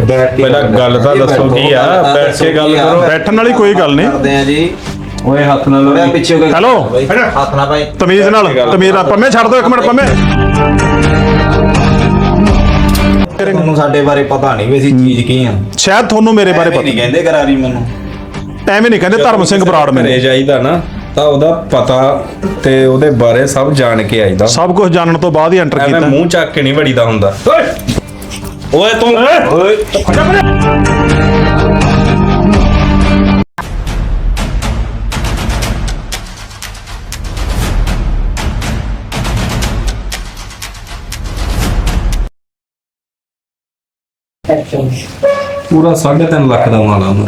ਬੈਠ ਕੇ ਪਹਿਲਾਂ ਗੱਲ ਤਾਂ ਦੱਸੋ ਕੀ ਆ? ਬੈਠ ਕੇ ਗੱਲ ਕਰੋ। ਬੈਠਣ ਵਾਲੀ ਕੋਈ ਗੱਲ ਨਹੀਂ। ਕਰਦੇ ਆ ਜੀ। ਓਏ ਹੱਥ ਨਾਲ ਥੋੜਾ ਪਿੱਛੇ ਹੋ ਕੇ ਹੈਲੋ। ਹੱਥ ਨਾ ਭਾਈ। ਤਮੀਜ਼ ਨਾਲ ਤਮੀਜ਼ ਨਾਲ। ਪੰਮੇ ਛੱਡ ਦਿਓ ਇੱਕ ਮਿੰਟ ਪੰਮੇ। ਤੁਹਾਨੂੰ ਸਾਡੇ ਬਾਰੇ ਪਤਾ ਨਹੀਂ ਵੀ ਅਸੀਂ ਚੀਜ਼ ਕੀ ਆ। ਸ਼ਾਇਦ ਤੁਹਾਨੂੰ ਮੇਰੇ ਬਾਰੇ ਐਵੇਂ ਨਹੀਂ ਪਤਾ ਕਹਿੰਦੇ ਕਰਾਰੀ ਮੈਨੂੰ। ਐਵੇਂ ਨਹੀਂ ਕਹਿੰਦੇ ਧਰਮ ਸਿੰਘ ਬਰਾੜ ਮੈਨੂੰ। ਜਾਈਦਾ ਨਾ ਤਾਂ ਉਹਦਾ ਪਤਾ ਤੇ ਉਹਦੇ ਬਾਰੇ ਸਭ ਜਾਣ ਕੇ ਆਈਦਾ। ਸਭ ਕੁਝ ਜਾਣਨ ਤੋਂ ਬਾਅਦ ਹੀ ਐਂਟਰ ਕੀਤਾ। ਮੂੰਹ ਚੱਕ ਕੇ ਨਹੀਂ ਵੜੀਦਾ ਹੁੰਦਾ। ਓਏ ਤੂੰ ਓਏ ਪੂਰਾ 3.5 ਲੱਖ ਦਾ ਮਾਲ ਆ ਉਹਨਾਂ।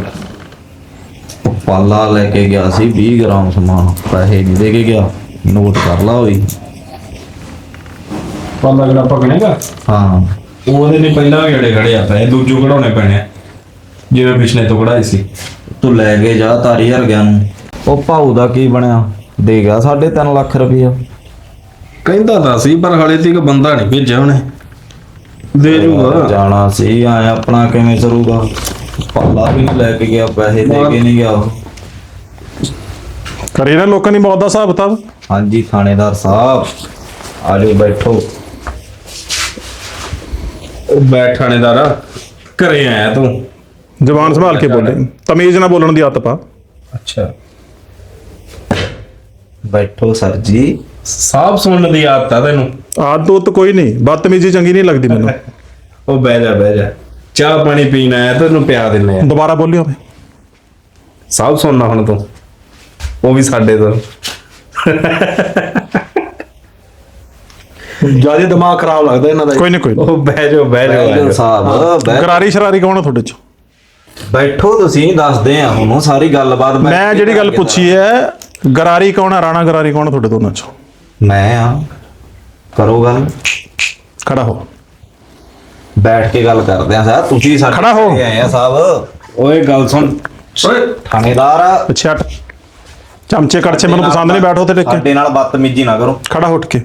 ਦਾ ਪਾਲਾ ਲੈ ਕੇ ਗਿਆ ਸੀ 20 ਗ੍ਰਾਮ ਸਮਾਨ। ਪੈਸੇ ਨਹੀਂ ਦੇ ਕੇ ਗਿਆ। ਨੋਟ ਕਰ ਲਾ ਹੋਈ ਪਾਲਾ ਕਿਹੜਾ ਪਕਣੇਗਾ ਹਾਂ। ਉਹਦੇ ਨੇ ਪਹਿਲਾਂ ਗੇੜੇ ਖੜੇ ਆ ਪਏ ਦੂਜੂ ਕਢਾਉਣੇ ਪੈਣੇ ਆ। ਜਿਵੇਂ ਪਿਛਲੇ ਤੋਂ ਕਢਾਈ ਸੀ। ਤੂੰ ਲੈ ਕੇ ਜਾ ਤਾਰੀ ਹਰ ਗਿਆ ਨੂੰ। ਉਹ ਭਾਊ ਦਾ ਕੀ ਬਣਿਆ? ਦੇ ਗਿਆ 3.5 ਲੱਖ ਰੁਪਇਆ ਕਹਿੰਦਾ ਤਾਂ ਸੀ ਪਰ ਹਲੇ ਤੱਕ ਬੰਦਾ ਨਹੀਂ ਭੇਜਿਆ ਉਹਨੇ। ਦੇ ਜੂਗਾ। ਜਾਣਾ ਸੀ ਆਏ ਆਪਣਾ ਕਿਵੇਂ ਸਰੂਗਾ? ਪਾਲਾ ਵੀ ਨਹੀਂ ਲੈ ਕੇ ਗਿਆ ਪੈਸੇ ਦੇ ਕੇ ਨਹੀਂ ਗਿਆ ਉਹ। ਕਰੇ ਨਾ ਲੋਕਾਂ ਦੀ ਮੌਤ ਦਾ ਹਿਸਾਬ ਕਿਤਾਬ। ਹਾਂਜੀ ਥਾਣੇਦਾਰ ਸਾਹਿਬ ਆਜੋ ਬੈਠੋ। ਉਹ ਬੈਠ ਥਾਣੇਦਾਰ ਘਰੇ ਆਇਆ ਤੂੰ। ਜ਼ਬਾਨ ਸੰਭਾਲ ਕੇ ਬੋਲੇ। ਤਮੀਜ਼ ਨਾਲ ਬੋਲਣ ਦੀ ਆਦਤ ਪਾ। ਅੱਛਾ। ਬੈਠੋ ਸਰ ਜੀ। ਸਾਫ਼ ਸੁਣਨ ਦੀ ਆਦਤ ਆ ਤੈਨੂੰ। ਆਦਤ ਕੋਈ ਨਹੀਂ। ਬਦਤਮੀਜ਼ੀ ਚੰਗੀ ਨਹੀਂ ਲੱਗਦੀ ਮੈਨੂੰ। ਉਹ ਬਹਿ ਜਾ ਬਹਿ ਜਾ। ਚਾਹ ਪਾਣੀ ਪੀਣ ਆਇਆ ਤੈਨੂੰ ਪਿਆ ਦਿੰਨੇ ਆ। ਦੁਬਾਰਾ ਬੋਲਿਓ ਵੇ ਸਾਫ਼ ਸੁਣਨਾ ਹੁਣ ਤੂੰ। ਉਹ ਵੀ ਸਾਡੇ ਤੋਂ। ਜ਼ਿਆਦਾ ਦਿਮਾਗ ਖਰਾਬ ਲੱਗਦਾ ਇਹਨਾਂ ਦਾ ਕੋਈ ਨਹੀਂ ਕੋਈ। ਉਹ ਬਹਿ ਜਾ ਬਹਿ ਜਾ, ਬਹਿ ਬੈਠੋ ਜਾ ਸਾਹਿਬ ਬੈ- ਗਰਾਰੀ ਸ਼ਰਾਰੀ ਕੌਣ ਆ ਤੁਹਾਡੇ ਚ? ਬੈਠੋ ਤੁਸੀਂ ਦੱਸਦੇ ਆ ਤੁਹਾਨੂੰ ਸਾਰੀ ਗੱਲਬਾਤ ਮੈਂ ਜਿਹੜੀ ਗੱਲ ਪੁੱਛੀ ਹੈ ਗਰਾਰੀ ਕੌਣ ਆ ਰਾਣਾ ਗਰਾਰੀ ਕੌਣ ਆ ਤੁਹਾਡੇ ਦੋਨਾਂ ਚੋਂ? ਮੈਂ ਆ। ਕਰੋ ਗੱਲ। ਖੜਾ ਹੋ। ਬੈਠ ਕੇ ਗੱਲ ਕਰਦੇ ਆ ਸਾਹਿਬ ਤੁਸੀਂ ਸਾਡੇ ਖੜਾ ਹੋ। ਘਰੇ ਆਏ ਆ ਸਾਹਿਬ। ਓਏ ਗੱਲ ਸੁਣ। ਓਏ। ਥਾਣੇਦਾਰ ਆ। ਚਮਚੇ ਕੜਛੇ ਮੈਨੂੰ ਪਸੰਦ ਨਹੀਂ ਬੈਠੋ ਤੇ ਟਿਕ। ਕੇ ਸਾਡੇ ਨਾਲ ਬਦਤਮੀਜੀ ਨਾ ਕਰੋ। ਖੜਾ ਉੱਠ ਕੇ।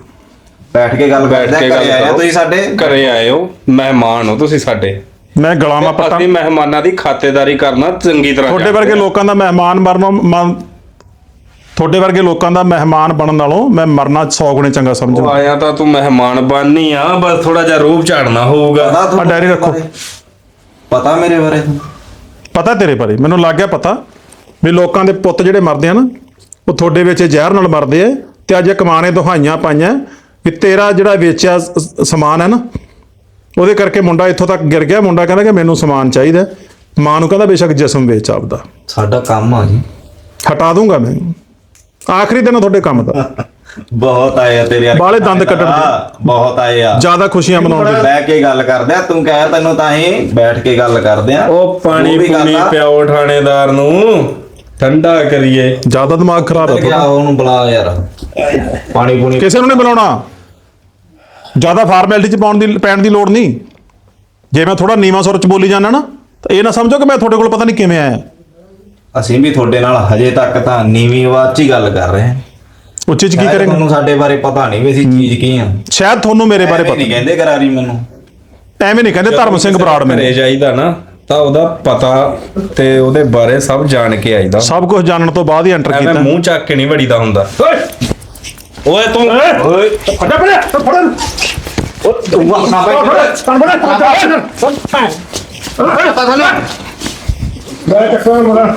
ਬੈਠ ਕੇ ਗੱਲ ਬੈਠ ਕੇ ਆ ਗੱਲ ਆ ਕਰੋ। ਤੁਸੀਂ ਸਾਡੇ ਘਰੇ ਆਏ ਹੋ ਮਹਿਮਾਨ ਹੋ ਤੁਸੀਂ ਸਾਡੇ ਮੈਂ ਗਲਾਮਾ ਪੱਟਾਂ ਅਸੀਂ ਮਹਿਮਾਨਾਂ ਦੀ ਖਾਤੇਦਾਰੀ ਕਰਨਾ ਚੰਗੀ ਤਰ੍ਹਾਂ ਤੁਹਾਡੇ ਵਰਗੇ ਆ। ਲੋਕਾਂ ਦਾ ਮਹਿਮਾਨ ਮਰਨਾ ਮ- ਤੁਹਾਡੇ ਵਰਗੇ ਲੋਕਾਂ ਦਾ ਮਹਿਮਾਨ ਬਣਨ ਨਾਲੋਂ ਮੈਂ ਮਰਨਾ 100 ਗੁਣੇ ਚੰਗਾ ਸਮਝਦਾ ਆਇਆ ਤਾਂ ਤੂੰ ਮਹਿਮਾਨ ਬਣਨੀ ਆ ਬਸ ਥੋੜਾ ਜਿਹਾ ਰੂਪ ਝਾੜਨਾ ਹੋਊਗਾ ਪਤਾ ਤੁਹਾਨੂੰ ਡਾਇਰੀ ਰੱਖੋ। ਪਤਾ ਮੇਰੇ ਬਾਰੇ ਤੁਹਾਨੂੰ? ਪਤਾ ਤੇਰੇ ਬਾਰੇ ਮੈਨੂੰ ਲੱਗ ਗਿਆ ਪਤਾ ਵੀ ਲੋਕਾਂ ਦੇ ਪੁੱਤ ਜਿਹੜੇ ਮਰਦੇ ਆ ਨਾ ਉਹ ਤੁਹਾਡੇ ਵਿੱਚ ਜ਼ਹਿਰ ਨਾਲ ਮਰਦੇ ਆ ਤੇ ਅੱਜ ਇੱਕ ਮਾਂ ਨੇ ਦੁਹਾਈਆਂ ਪਾਈਆਂ ਵੀ ਤੇਰਾ ਜਿਹੜਾ ਵੇਚਿਆ ਸਮਾਨ ਹੈ ਨਾ ਉਹਦੇ ਕਰਕੇ ਮੁੰਡਾ ਇੱਥੋਂ ਤੱਕ ਗਿਰ ਗਿਆ। ਮੁੰਡਾ ਕਹਿੰਦਾ ਕਿ ਮੈਨੂੰ ਸਮਾਨ ਚਾਹੀਦਾ ਮਾਂ ਨੂੰ ਕਹਿੰਦਾ ਬੇਸ਼ੱਕ ਜਿਸਮ ਵੇਚ ਆਪਦਾ। ਸਾਡਾ ਕੰਮ ਆ ਜੀ। ਹਟਾ ਦੂੰਗਾ ਮੈਂ। ਆਖਰੀ ਦਿਨ ਆ ਤੁਹਾਡੇ ਕੰਮ ਦਾ। ਬਹੁਤ ਆਏ ਆ ਤੇਰੇ ਬਾਹਲੇ ਦੰਦ ਕੱਢਣ ਦੇ। ਬਹੁਤ ਆਏ ਆ। ਜ਼ਿਆਦਾ ਖੁਸ਼ੀਆਂ ਮਨਾਉਣ ਦੇ। ਬਹਿ ਕੇ ਗੱਲ ਕਰਦੇ ਆ। ਤੂੰ ਕਹਿ ਤੈਨੂੰ ਤਾਂ ਹੀ ਬੈਠ ਕੇ ਗੱਲ ਕਰਦੇ ਆ। ਉਹ ਪਾਣੀ ਪੂਣੀ। ਪਿਆਓ ਥਾਣੇਦਾਰ ਨੂੰ। ਠੰਡਾ ਕਰੀਏ। ਜ਼ਿਆਦਾ ਦਿਮਾਗ ਖਰਾਬ ਹੈ ਗਿਆ ਉਹਨੂੰ ਬੁਲਾ ਯਾਰ। ਪਾਣੀ ਪੂਣੀ ਕਿਸੇ ਨੂੰ ਨਹੀਂ ਬੁਲਾਉਣਾ। ਜ਼ਿਆਦਾ ਫਾਰਮੈਲਿਟੀ ਚ ਪਾਉਣ ਦੀ ਪੈਣ ਦੀ ਲੋੜ ਨਹੀਂ। ਜੇ ਮੈਂ ਥੋੜਾ ਨੀਵਾਂ ਸੁਰ ਚ ਬੋਲੀ ਜਾਂਦਾ ਨਾ ਤਾਂ ਇਹ ਨਾ ਸਮਝੋ ਕਿ ਮੈਂ ਤੁਹਾਡੇ ਕੋਲ ਪਤਾ ਨਹੀਂ ਕਿਵੇਂ ਆਇਆ। ਅਸੀਂ ਵੀ ਤੁਹਾਡੇ ਨਾਲ ਹਜੇ ਤੱਕ ਤਾਂ ਨੀਵੀਂ ਆਵਾਜ਼ 'ਚ ਹੀ ਗੱਲ ਕਰ ਰਹੇ ਹਾਂ। ਉੱਚੇ ਚ ਕੀ ਸ਼ਾਇਦ ਕਰਾਂਗੇ? ਤੁਹਾਨੂੰ ਸਾਡੇ ਬਾਰੇ ਪਤਾ ਨਹੀਂ ਵੀ ਅਸੀਂ ਚੀਜ਼ ਕੀ ਆ ਸ਼ਾਇਦ ਤੁਹਾਨੂੰ ਮੇਰੇ ਬਾਰੇ ਐਵੇਂ ਨਹੀਂ। ਪਤਾ ਕਹਿੰਦੇ ਕਰਾਰੀ ਮੈਨੂੰ। ਐਵੇਂ ਨਹੀਂ ਕਹਿੰਦੇ ਧਰਮ ਸਿੰਘ ਬਰਾੜ ਘਰੇ ਮੈਨੂੰ ਜਾਈਦਾ ਨਾ ਤਾਂ ਉਹਦਾ ਪਤਾ ਤੇ ਉਹਦੇ ਬਾਰੇ ਸਭ ਜਾਣ ਕੇ ਆਈਦਾ। ਸਭ ਕੁਝ ਜਾਣਨ ਤੋਂ ਬਾਅਦ ਹੀ ਐਂਟਰ ਐਵੇਂ ਕੀਤਾ। ਮੂੰਹ ਚੱਕ ਕੇ ਨਹੀਂ ਵੜੀਦਾ ਹੁੰਦਾ। โอ้ยตรงเอ้ยฮ้ยขอดับไปเลยขอดับโอ้ถุงว่ะตามไปเลยตามไปเลยตามไปเลยตามไปเลยตามไปเลยได้จะเพิ่มมาแล้ว